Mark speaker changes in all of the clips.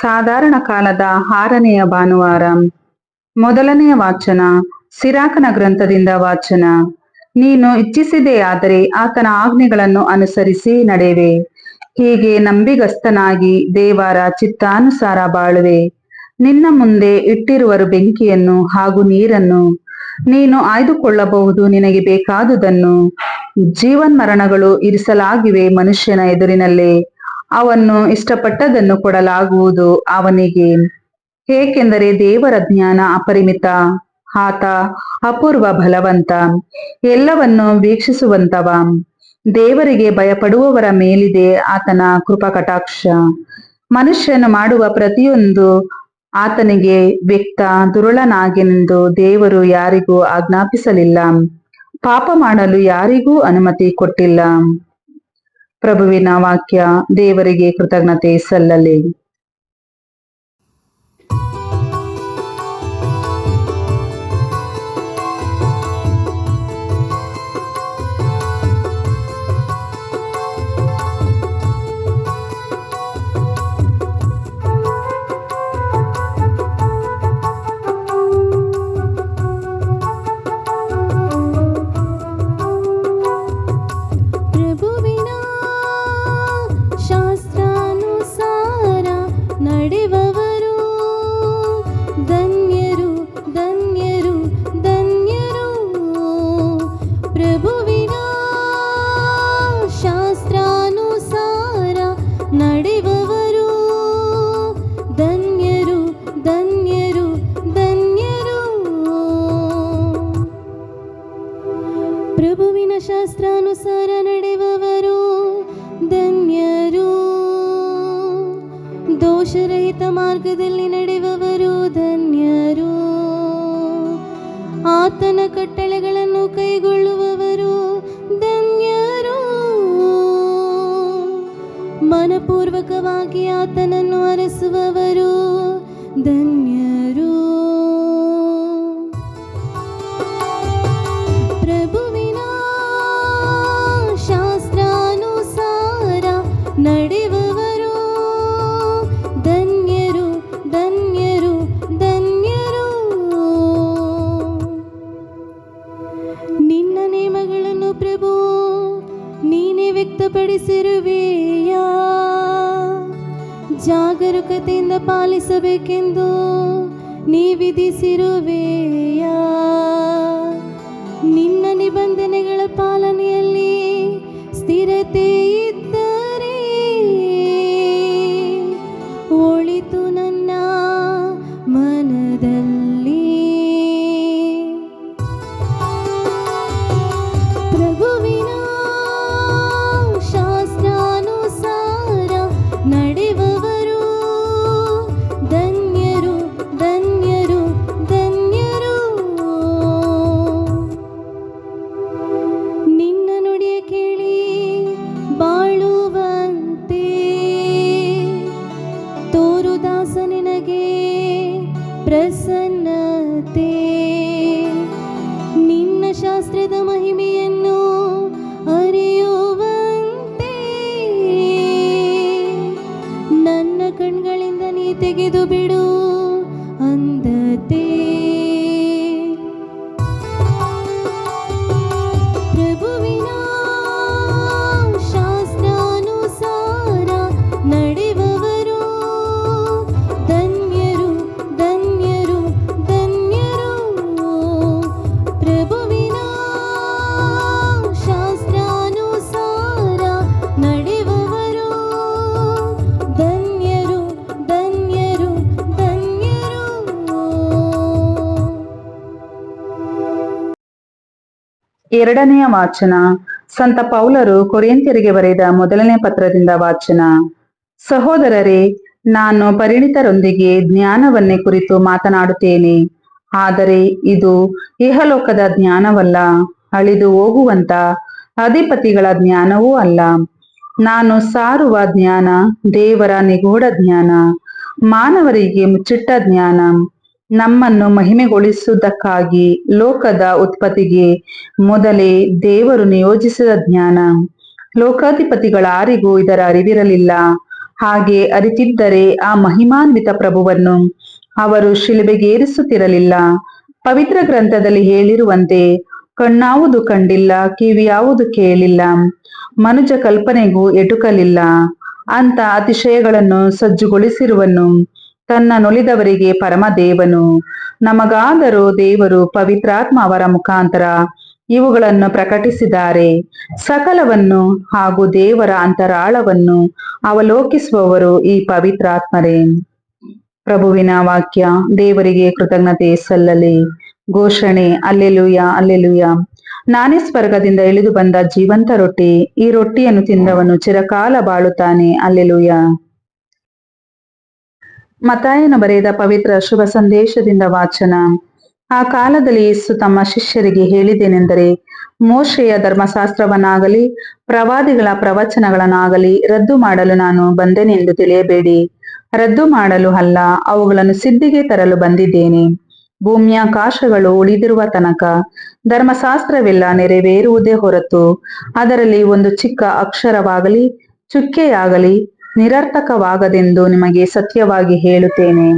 Speaker 1: ಸಾಧಾರಣ ಕಾಲದ ಆರನೆಯ ಭಾನುವಾರ. ಮೊದಲನೆಯ ವಾಚನ, ಸಿರಾಕನ ಗ್ರಂಥದಿಂದ ವಾಚನ. ನೀನು ಇಚ್ಛಿಸಿದೆಯಾದರೆ ಆತನ ಆಜ್ಞೆಗಳನ್ನು ಅನುಸರಿಸಿ ನಡೆವೆ. ಹೀಗೆ ನಂಬಿಗಸ್ತನಾಗಿ ದೇವರ ಚಿತ್ತಾನುಸಾರ ಬಾಳುವೆ. ನಿನ್ನ ಮುಂದೆ ಇಟ್ಟಿರುವರು ಬೆಂಕಿಯನ್ನು ಹಾಗೂ ನೀರನ್ನು. ನೀನು ಆಯ್ದುಕೊಳ್ಳಬಹುದು ನಿನಗೆ ಬೇಕಾದುದನ್ನು. ಜೀವನ್ಮರಣಗಳು ಇರಿಸಲಾಗಿವೆ ಮನುಷ್ಯನ ಎದುರಿನಲ್ಲೇ. ಅವನ್ನು ಇಷ್ಟಪಟ್ಟದನ್ನು ಕೊಡಲಾಗುವುದು. ಅವನಿಗೆ ಏಕೆಂದರೆ ದೇವರ ಜ್ಞಾನ ಅಪರಿಮಿತ, ಆತ ಅಪೂರ್ವ ಬಲವಂತ, ಎಲ್ಲವನ್ನು ವೀಕ್ಷಿಸುವಂತವ. ದೇವರಿಗೆ ಭಯಪಡುವವರ ಮೇಲಿದೆ ಆತನ ಕೃಪಕಟಾಕ್ಷ. ಮನುಷ್ಯನು ಮಾಡುವ ಪ್ರತಿಯೊಂದು ಆತನಿಗೆ ವ್ಯಕ್ತ ದುರುಳನಾಗೆಂದು ದೇವರು ಯಾರಿಗೂ ಆಜ್ಞಾಪಿಸಲಿಲ್ಲ. ಪಾಪ ಮಾಡಲು ಯಾರಿಗೂ ಅನುಮತಿ ಕೊಟ್ಟಿಲ್ಲ. ಪ್ರಭುವಿನ ವಾಕ್ಯ ದೇವರಿಗೆ ಕೃತಜ್ಞತೆ ಸಲ್ಲಲಿ.
Speaker 2: ಶಾಸ್ತ್ರಾನುಸಾರ ನಡೆಯುವವರು ಧನ್ಯರು. ದೋಷರಹಿತ ಮಾರ್ಗದಲ್ಲಿ ನಡೆಯುವವರು ಧನ್ಯರು. ಆತನ ಕಟ್ಟಳೆಗಳನ್ನು ಕೈಗೊಳ್ಳುವವರು ಧನ್ಯರು. ಮನಪೂರ್ವಕವಾಗಿ ಆತನನ್ನು ಅರಸುವವರು ಧನ್ಯರು प्रसन्न
Speaker 1: ಎರಡನೆಯ ವಾಚನ. ಸಂತ ಪೌಲರು ಕೊರಿಯಂತಿಯರಿಗೆ ಬರೆದ ಮೊದಲನೇ ಪತ್ರದಿಂದ ವಾಚನ. ಸಹೋದರರೇ, ನಾನು ಪರಿಣಿತರೊಂದಿಗೆ ಜ್ಞಾನವನ್ನೇ ಕುರಿತು ಮಾತನಾಡುತ್ತೇನೆ. ಆದರೆ ಇದು ಇಹಲೋಕದ ಜ್ಞಾನವಲ್ಲ, ಅಳಿದು ಹೋಗುವಂತ ಅಧಿಪತಿಗಳ ಜ್ಞಾನವೂ ಅಲ್ಲ. ನಾನು ಸಾರುವ ಜ್ಞಾನ ದೇವರ ನಿಗೂಢ ಜ್ಞಾನ, ಮಾನವರಿಗೆ ಮುಚ್ಚಿಟ್ಟ ಜ್ಞಾನ. ನಮ್ಮನ್ನು ಮಹಿಮೆಗೊಳಿಸುವುದಕ್ಕಾಗಿ ಲೋಕದ ಉತ್ಪತ್ತಿಗೆ ಮೊದಲೇ ದೇವರು ನಿಯೋಜಿಸಿದ ಜ್ಞಾನ. ಲೋಕಾಧಿಪತಿಗಳಾರಿಗೂ ಇದರ ಅರಿವಿರಲಿಲ್ಲ. ಹಾಗೆ ಅರಿತಿದ್ದರೆ ಆ ಮಹಿಮಾನ್ವಿತ ಪ್ರಭುವನ್ನು ಅವರು ಶಿಲುಬೆಗೇರಿಸುತ್ತಿರಲಿಲ್ಲ. ಪವಿತ್ರ ಗ್ರಂಥದಲ್ಲಿ ಹೇಳಿರುವಂತೆ, ಕಣ್ಣಾವುದು ಕಂಡಿಲ್ಲ, ಕಿವಿಯಾವುದು ಕೇಳಿಲ್ಲ. ಮನುಜ ಕಲ್ಪನೆಗೂ ಎಟುಕಲಿಲ್ಲ. ಅಂತ ಅತಿಶಯಗಳನ್ನು ಸಜ್ಜುಗೊಳಿಸಿರುವನು. ತನ್ನ ನುಲಿದವರಿಗೆ ಪರಮದೇವನು. ನಮಗಾದರೂ ದೇವರು ಪವಿತ್ರಾತ್ಮ ಅವರ ಮುಖಾಂತರ ಇವುಗಳನ್ನು ಪ್ರಕಟಿಸಿದ್ದಾರೆ. ಸಕಲವನ್ನು ಹಾಗೂ ದೇವರ ಅಂತರಾಳವನ್ನು ಅವಲೋಕಿಸುವವರು ಈ ಪವಿತ್ರಾತ್ಮರೇ. ಪ್ರಭುವಿನ ವಾಕ್ಯ, ದೇವರಿಗೆ ಕೃತಜ್ಞತೆ ಸಲ್ಲಲಿ. ಘೋಷಣೆ, ಅಲ್ಲೆಲುಯ ಅಲ್ಲೆಲುಯ. ನಾನೇ ಸ್ವರ್ಗದಿಂದ ಇಳಿದು ಬಂದ ಜೀವಂತ ರೊಟ್ಟಿ, ಈ ರೊಟ್ಟಿಯನ್ನು ತಿಂದವನು ಚಿರಕಾಲ ಬಾಳುತ್ತಾನೆ, ಅಲ್ಲೆಲುಯ. ಮತಾಯನ ಬರೆದ ಪವಿತ್ರ ಶುಭ ಸಂದೇಶದಿಂದ ವಾಚನ. ಆ ಕಾಲದಲ್ಲಿ ಯೇಸು ತಮ್ಮ ಶಿಷ್ಯರಿಗೆ ಹೇಳಿದ್ದೇನೆಂದರೆ, ಮೋಶೆಯ ಧರ್ಮಶಾಸ್ತ್ರವನ್ನಾಗಲಿ, ಪ್ರವಾದಿಗಳ ಪ್ರವಚನಗಳನ್ನಾಗಲಿ ರದ್ದು ಮಾಡಲು ನಾನು ಬಂದೆನೆಂದು ತಿಳಿಯಬೇಡಿ. ರದ್ದು ಮಾಡಲು ಅಲ್ಲ, ಅವುಗಳನ್ನು ಸಿದ್ಧಿಗೆ ತರಲು ಬಂದಿದ್ದೇನೆ. ಭೂಮ್ಯಾಕಾಶಗಳು ಉಳಿದಿರುವ ತನಕ ಧರ್ಮಶಾಸ್ತ್ರವೆಲ್ಲ ನೆರವೇರುವುದೇ ಹೊರತು, ಅದರಲ್ಲಿ ಒಂದು ಚಿಕ್ಕ ಅಕ್ಷರವಾಗಲಿ, ಚುಕ್ಕೆಯಾಗಲಿ ನಿರರ್ಥಕವಾಗದೆಂದು ನಿಮಗೆ ಸತ್ಯವಾಗಿ ಹೇಳುತ್ತೇನೆ.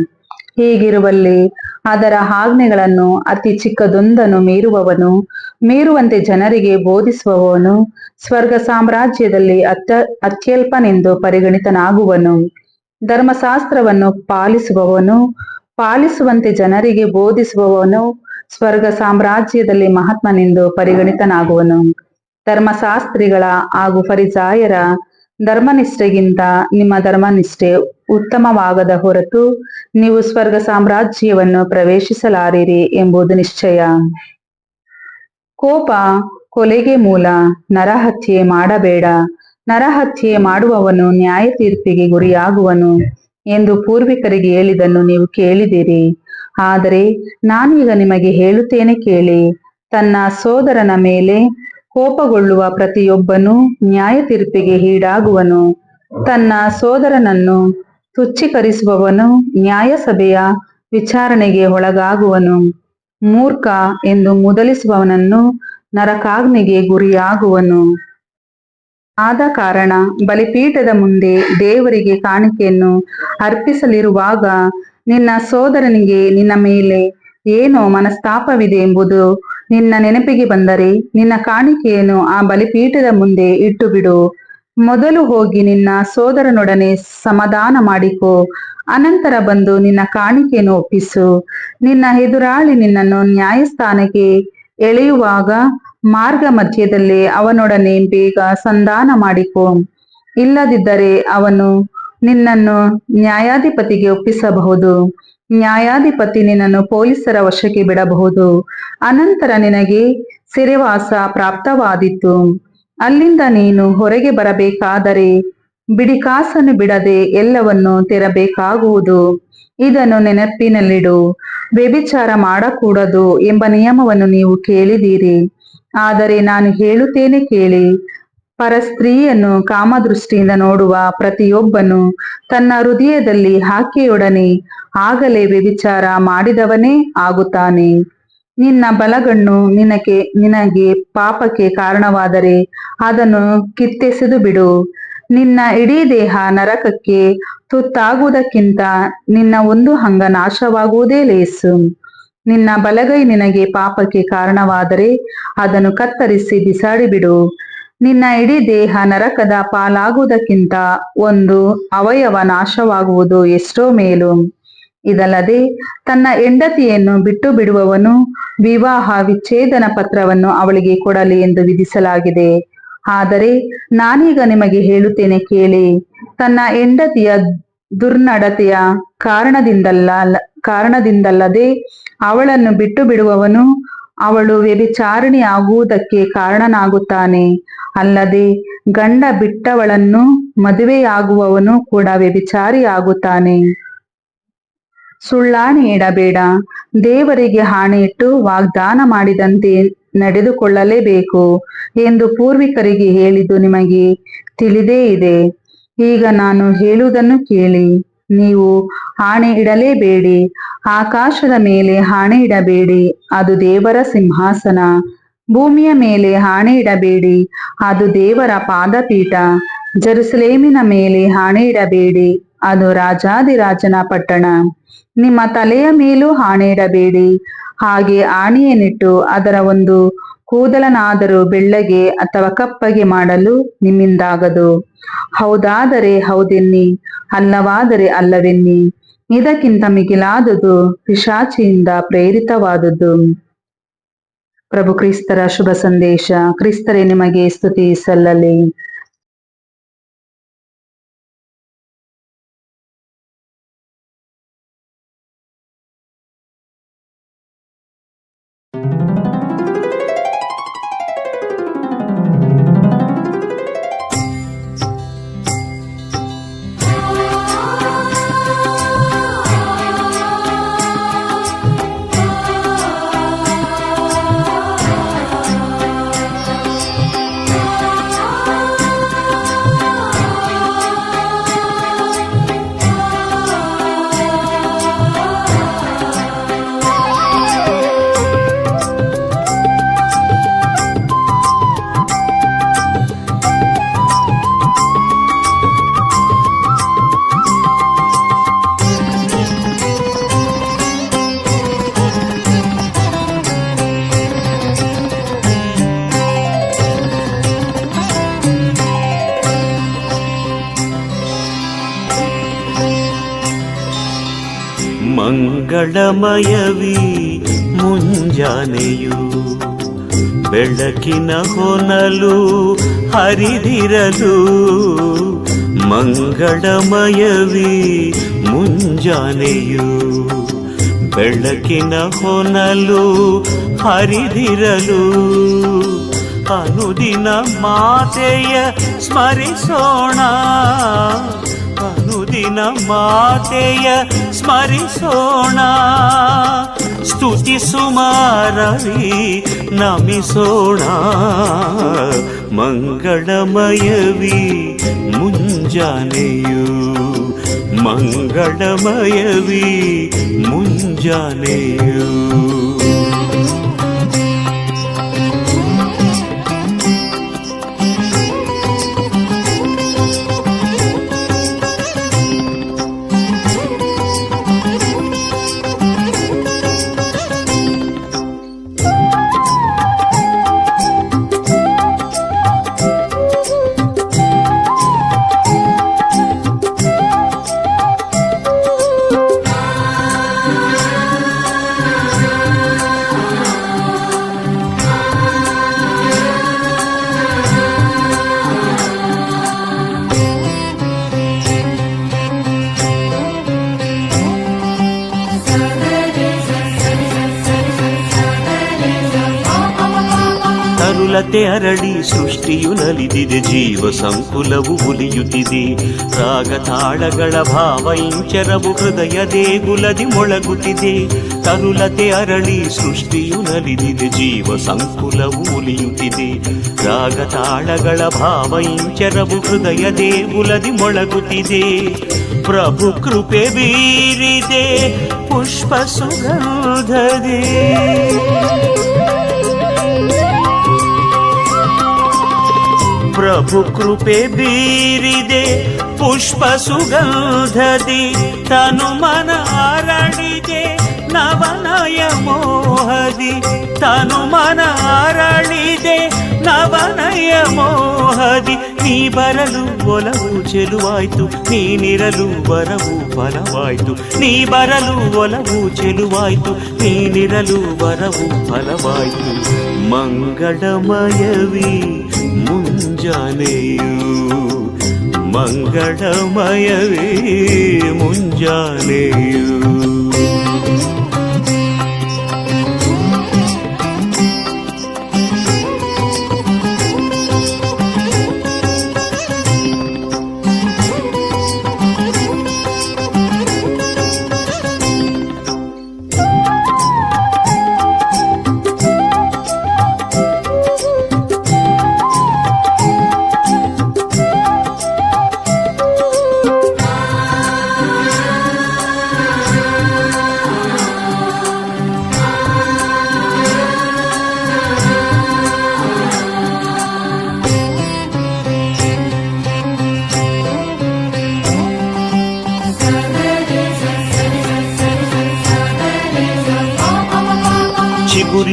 Speaker 1: ಹೀಗಿರುವಲ್ಲಿ ಅದರ ಆಜ್ಞೆಗಳನ್ನು ಅತಿ ಚಿಕ್ಕದೊಂದನ್ನು ಮೀರುವವನು, ಮೀರುವಂತೆ ಜನರಿಗೆ ಬೋಧಿಸುವವನು, ಸ್ವರ್ಗ ಸಾಮ್ರಾಜ್ಯದಲ್ಲಿ ಅತ್ಯ, ಅತ್ಯಲ್ಪನೆಂದು ಪರಿಗಣಿತನಾಗುವನು. ಧರ್ಮಶಾಸ್ತ್ರವನ್ನು ಪಾಲಿಸುವವನು, ಪಾಲಿಸುವಂತೆ ಜನರಿಗೆ ಬೋಧಿಸುವವನು, ಸ್ವರ್ಗ ಸಾಮ್ರಾಜ್ಯದಲ್ಲಿ ಮಹಾತ್ಮನೆಂದು ಪರಿಗಣಿತನಾಗುವನು. ಧರ್ಮಶಾಸ್ತ್ರಿಗಳ ಹಾಗೂ ಫರಿಸಾಯರ ಧರ್ಮನಿಷ್ಠೆಗಿಂತ ನಿಮ್ಮ ಧರ್ಮನಿಷ್ಠೆ ಉತ್ತಮವಾಗದ ಹೊರತು ನೀವು ಸ್ವರ್ಗ ಸಾಮ್ರಾಜ್ಯವನ್ನು ಪ್ರವೇಶಿಸಲಾರಿರಿ ಎಂಬುದು ನಿಶ್ಚಯ. ಕೋಪ ಕೊಲೆಗೆ ಮೂಲ, ನರಹತ್ಯೆ ಮಾಡಬೇಡ. ನರಹತ್ಯೆ ಮಾಡುವವನು ನ್ಯಾಯ ತೀರ್ಪಿಗೆ ಗುರಿಯಾಗುವನು ಎಂದು ಪೂರ್ವಿಕರಿಗೆ ಹೇಳಿದನ್ನು ನೀವು ಕೇಳಿದಿರಿ ಆದರೆ ನಾನೀಗ ನಿಮಗೆ ಹೇಳುತ್ತೇನೆ ಕೇಳಿ, ತನ್ನ ಸೋದರನ ಮೇಲೆ ಕೋಪಗೊಳ್ಳುವ ಪ್ರತಿಯೊಬ್ಬನು ನ್ಯಾಯ ತೀರ್ಪಿಗೆ ಈಡಾಗುವನು. ತನ್ನ ಸೋದರನನ್ನು ತುಚ್ಛೀಕರಿಸುವವನು ನ್ಯಾಯಸಭೆಯ ವಿಚಾರಣೆಗೆ ಒಳಗಾಗುವನು. ಮೂರ್ಖ ಎಂದು ಮುದಲಿಸುವವನನ್ನು ನರಕಾಗ್ನಿಗೆ ಗುರಿಯಾಗುವನು. ಆದ ಕಾರಣ ಬಲಿಪೀಠದ ಮುಂದೆ ದೇವರಿಗೆ ಕಾಣಿಕೆಯನ್ನು ಅರ್ಪಿಸಲಿರುವಾಗ ನಿನ್ನ ಸೋದರನಿಗೆ ನಿನ್ನ ಮೇಲೆ ಏನೋ ಮನಸ್ತಾಪವಿದೆ ಎಂಬುದು ನಿನ್ನ ನೆನಪಿಗೆ ಬಂದರೆ ನಿನ್ನ ಕಾಣಿಕೆಯನ್ನು ಆ ಬಲಿಪೀಠದ ಮುಂದೆ ಇಟ್ಟು ಬಿಡು ಮೊದಲು ಹೋಗಿ ನಿನ್ನ ಸೋದರನೊಡನೆ ಸಮಾಧಾನ ಮಾಡಿಕೊ. ಅನಂತರ ಬಂದು ನಿನ್ನ ಕಾಣಿಕೆಯನ್ನು ಒಪ್ಪಿಸು. ನಿನ್ನ ಎದುರಾಳಿ ನಿನ್ನನ್ನು ನ್ಯಾಯಸ್ಥಾನಕ್ಕೆ ಎಳೆಯುವಾಗ ಮಾರ್ಗ ಮಧ್ಯದಲ್ಲಿ ಅವನೊಡನೆ ಬೇಗ ಸಂಧಾನ ಮಾಡಿಕೊ. ಇಲ್ಲದಿದ್ದರೆ ಅವನು ನಿನ್ನನ್ನು ನ್ಯಾಯಾಧಿಪತಿಗೆ ಒಪ್ಪಿಸಬಹುದು. ನ್ಯಾಯಾಧಿಪತಿ ನಿನ್ನನ್ನು ಪೊಲೀಸರ ವಶಕ್ಕೆ ಬಿಡಬಹುದು. ಅನಂತರ ನಿನಗೆ ಸಿರೆವಾಸ ಪ್ರಾಪ್ತವಾದೀತು. ಅಲ್ಲಿಂದ ನೀನು ಹೊರಗೆ ಬರಬೇಕಾದರೆ ಬಿಡಿಕಾಸನ್ನು ಬಿಡದೆ ಎಲ್ಲವನ್ನು ತೆರಬೇಕಾಗುವುದು. ಇದನ್ನು ನೆನಪಿನಲ್ಲಿಡು. ವ್ಯಭಿಚಾರ ಮಾಡಕೂಡದು ಎಂಬ ನಿಯಮವನ್ನು ನೀವು ಕೇಳಿದ್ದೀರಿ. ಆದರೆ ನಾನು ಹೇಳುತ್ತೇನೆ ಕೇಳಿ. ಪರಸ್ತ್ರೀಯನ್ನು ಕಾಮದೃಷ್ಟಿಯಿಂದ ನೋಡುವ ಪ್ರತಿಯೊಬ್ಬನು ತನ್ನ ಹೃದಯದಲ್ಲಿ ಹಾಕಿಯೊಡನೆ ಆಗಲೇ ವ್ಯಭಿಚಾರ ಮಾಡಿದವನೇ ಆಗುತ್ತಾನೆ. ನಿನ್ನ ಬಲಗಣ್ಣು ನಿನಗೆ ನಿನಗೆ ಪಾಪಕ್ಕೆ ಕಾರಣವಾದರೆ ಅದನ್ನು ಕಿತ್ತೆಸೆದು ಬಿಡು. ನಿನ್ನ ಇಡೀ ದೇಹ ನರಕಕ್ಕೆ ತುತ್ತಾಗುವುದಕ್ಕಿಂತ ನಿನ್ನ ಒಂದು ಅಂಗ ನಾಶವಾಗುವುದೇ ಲೇಸು. ನಿನ್ನ ಬಲಗೈ ನಿನಗೆ ಪಾಪಕ್ಕೆ ಕಾರಣವಾದರೆ ಅದನ್ನು ಕತ್ತರಿಸಿ ಬಿಸಾಡಿಬಿಡು ನಿನ್ನ ಇಡೀ ದೇಹ ನರಕದ ಪಾಲಾಗುವುದಕ್ಕಿಂತ ಒಂದು ಅವಯವ ನಾಶವಾಗುವುದು ಎಷ್ಟೋ ಮೇಲು. ಇದಲ್ಲದೆ ತನ್ನ ಹೆಂಡತಿಯನ್ನು ಬಿಟ್ಟು ಬಿಡುವವನು ವಿವಾಹ ವಿಚ್ಛೇದನ ಪತ್ರವನ್ನು ಅವಳಿಗೆ ಕೊಡಲಿ ಎಂದು ವಿಧಿಸಲಾಗಿದೆ. ಆದರೆ ನಾನೀಗ ನಿಮಗೆ ಹೇಳುತ್ತೇನೆ ಕೇಳಿ, ತನ್ನ ಹೆಂಡತಿಯ ದುರ್ನಡತೆಯ ಕಾರಣದಿಂದಲ್ಲ, ಕಾರಣದಿಂದಲ್ಲದೆ ಅವಳನ್ನು ಬಿಟ್ಟು ಬಿಡುವವನು ಅವಳು ವ್ಯಭಿಚಾರಿಣಿ ಆಗುವುದಕ್ಕೆ ಕಾರಣನಾಗುತ್ತಾನೆ. ಅಲ್ಲದೆ ಗಂಡ ಬಿಟ್ಟವಳನ್ನು ಮದುವೆಯಾಗುವವನು ಕೂಡ ವ್ಯಭಿಚಾರಿ ಆಗುತ್ತಾನೆ ಸುಳ್ಳಾಣಿ ಇಡಬೇಡ. ದೇವರಿಗೆ ಹಾಣೆಯಿಟ್ಟು ವಾಗ್ದಾನ ಮಾಡಿದಂತೆ ನಡೆದುಕೊಳ್ಳಲೇಬೇಕು ಎಂದು ಪೂರ್ವಿಕರಿಗೆ ಹೇಳಿದ್ದು ನಿಮಗೆ ತಿಳಿದೇ ಇದೆ. ಈಗ ನಾನು ಹೇಳುವುದನ್ನು ಕೇಳಿ. ನೀವು ಆಣೆ ಇಡಲೇಬೇಡಿ. ಆಕಾಶದ ಮೇಲೆ ಹಾಣೆ ಇಡಬೇಡಿ. ಅದು ದೇವರ ಸಿಂಹಾಸನ. ಭೂಮಿಯ ಮೇಲೆ ಹಾಣೆ ಇಡಬೇಡಿ. ಅದು ದೇವರ ಪಾದಪೀಠ. ಜರುಸಲೇಮಿನ ಮೇಲೆ ಹಾಣೆ ಇಡಬೇಡಿ. ಅದು ರಾಜಾದಿರಾಜನ ಪಟ್ಟಣ. ನಿಮ್ಮ ತಲೆಯ ಮೇಲೂ ಹಾಣೆ ಇಡಬೇಡಿ. ಹಾಗೆ ಆಣೆಯನ್ನಿಟ್ಟು ಅದರ ಒಂದು ಕೂದಲನಾದರೂ ಬೆಳ್ಳಗೆ ಅಥವಾ ಕಪ್ಪಗೆ ಮಾಡಲು ನಿಮ್ಮಿಂದಾಗದು. ಹೌದಾದರೆ ಹೌದೆನ್ನಿ ಅಲ್ಲವಾದರೆ ಅಲ್ಲವೆನ್ನಿ. ಇದಕ್ಕಿಂತ ಮಿಗಿಲಾದುದು ಪಿಶಾಚಿಯಿಂದ ಪ್ರೇರಿತವಾದುದು. ಪ್ರಭು ಕ್ರಿಸ್ತರ ಶುಭ ಸಂದೇಶ. ಕ್ರಿಸ್ತರೇ ನಿಮಗೆ ಸ್ತುತಿ ಸಲ್ಲಲಿ.
Speaker 3: ಮಂಗಳಮಯವೀ ಮುಂಜಾನೆಯು ಬೆಳಕಿನ ಹೊನಲು ಹರಿದಿರಲು ಮಂಗಳಮಯವೀ ಮುಂಜಾನೆಯು ಬೆಳಕಿನ ಹೊನಲು ಹರಿದಿರಲು ಅನುದಿನ ಮಾತೆಯ ಸ್ಮರಿಸೋಣ ಅನುದಿನ ಮಾತೆಯ ಸ್ಮರಿಸೋಣ ಸ್ತುತಿ ಸುಮಾರವಿ ನಮಿಸೋಣ ಮಂಗಳಮಯವೀ ಮುಂಜಾನೆಯು ಮಂಗಳಮಯವೀ ಮುಂಜಾನೆಯು ತರುಲತೆ ಅರಳಿ ಸೃಷ್ಟಿಯು ನಲಿದಿದೆ, ಜೀವ ಸಂಕುಲವು ಉಲಿಯುತ್ತಿದೆ ರಾಗ ತಾಳಗಳ ಭಾವ ಇಂಚರವು ಹೃದಯ ದೇಗುಲದಿ ಮೊಳಗುತ್ತಿದೆ. ತರುಲತೆ ಅರಳಿ ಸೃಷ್ಟಿಯು ನಲಿದಿದೆ, ಜೀವ ಸಂಕುಲವು ಉಲಿಯುತ್ತಿದೆ ರಾಗ ತಾಳಗಳ ಭಾವ ಇಂಚರವು ಹೃದಯ ದೇಗುಲದಿ ಮೊಳಗುತ್ತಿದೆ. ಪ್ರಭು ಕೃಪೆ ಬೀರಿದೆ, ಪುಷ್ಪ ಸುಗಂಧದೆ. ಪ್ರಭು ಕೃಪೆ ಬೀರಿದೆ ಪುಷ್ಪ ಸುಗಂಧದಿ ತನು ಮನ ಅರಳಿದೆ ನವನಯ ಮೋಹದಿ ತನು ಮನ ಅರಳಿದೆ ನವನಯ ಮೋಹದಿ ನೀ ಬರಲು ಒಲವು ಚೆಲುವಾಯ್ತು ನೀನಿರಲು ಬರವು ಫಲವಾಯ್ತು ನೀ ಬರಲು ಒಲವು ಚೆಲುವಾಯ್ತು ನೀನಿರಲು ಬರವು ಫಲವಾಯ್ತು ಮಂಗಳಮಯವೀ ಮುಂಜಾನೆಯು ಮಂಗಳಮಯವೇ ಮುಂಜಾನೆಯು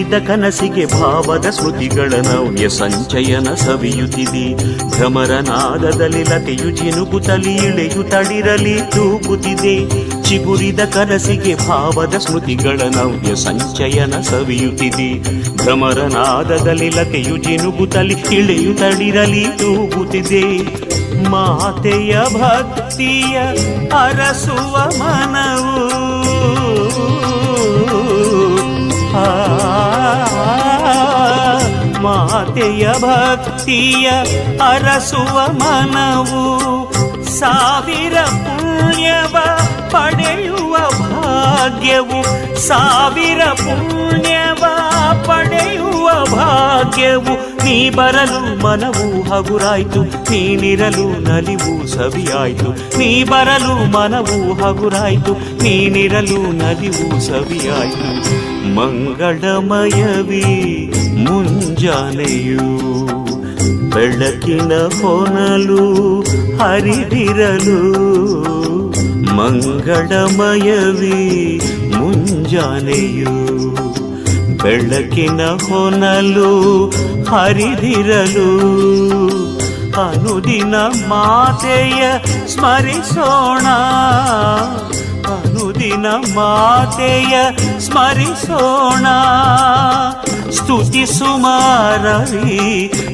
Speaker 3: ಚಿಗುರಿದ ಕನಸಿಗೆ ಭಾವದ ಸ್ಮೃತಿಗಳ ನವ್ಯ ಸಂಚಯನ ಸವಿಯುತ್ತಿದೆ. ಭ್ರಮರನಾದದಲ್ಲಿ ಲತೆಯು ಜಿನುಗುತ್ತಲಿ ಇಳೆಯು ತಡಿರಲಿ ತೂಗುತ್ತಿದೆ ಚಿಗುರಿದ ಕನಸಿಗೆ ಭಾವದ ಸ್ಮೃತಿಗಳ ನವ್ಯ ಸಂಚಯನ ಸವಿಯುತ್ತಿದೆ. ಭ್ರಮರನಾದದಲ್ಲಿ ಲತೆಯು ಜಿನುಗುತ್ತಲಿ ಇಳೆಯು ತಡಿರಲಿ ತೂಗುತ್ತಿದೆ ಮಾತೆಯ ಭಕ್ತಿಯ ಅರಸುವ ಮನವು. ಆ, ಮಾತೆಯ ಭಕ್ತಿಯ ಅರಸುವ ಮನವು ಸಾವಿರ ಪುಣ್ಯವ ಪಡೆಯುವ ಭಾಗ್ಯವು ಸಾವಿರ ಪುಣ್ಯವ ಪಡೆಯುವ ಭಾಗ್ಯವು ನೀ ಬರಲು ಮನವು ಹಗುರಾಯ್ತು ನೀನಿರಲು ನಲಿವು ಸವಿಯಾಯ್ತು ನೀ ಬರಲು ಮನವು ಹಗುರಾಯ್ತು ನೀನಿರಲು ನಲಿವು ಸವಿಯಾಯ್ತು ಮಂಗಳಮಯವೀ ಮುಂಜಾನೆಯು ಬೆಳಕಿನ ಹೊನಲು ಹರಿದಿರಲು ಮಂಗಳಮಯವೀ ಮುಂಜಾನೆಯು ಬೆಳಕಿನ ಹೊನಲು ಹರಿದಿರಲು ಅನುದಿನ ಮಾತೆಯ ಸ್ಮರಿಸೋಣ ಅನುದಿನ ಮಾತೆಯ ಸ್ಮರಿಸೋಣ ಸ್ತುತಿ ಸುಮಾರವಿ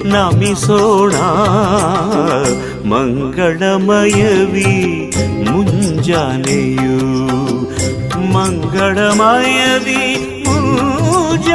Speaker 3: ನಮಿಸೋಣ ಮಂಗಳಮಯವೀ ಮುಂಜಾನೆಯು ಮಂಗಳಮಯವೀ ಮುಂಜಾನೆಯು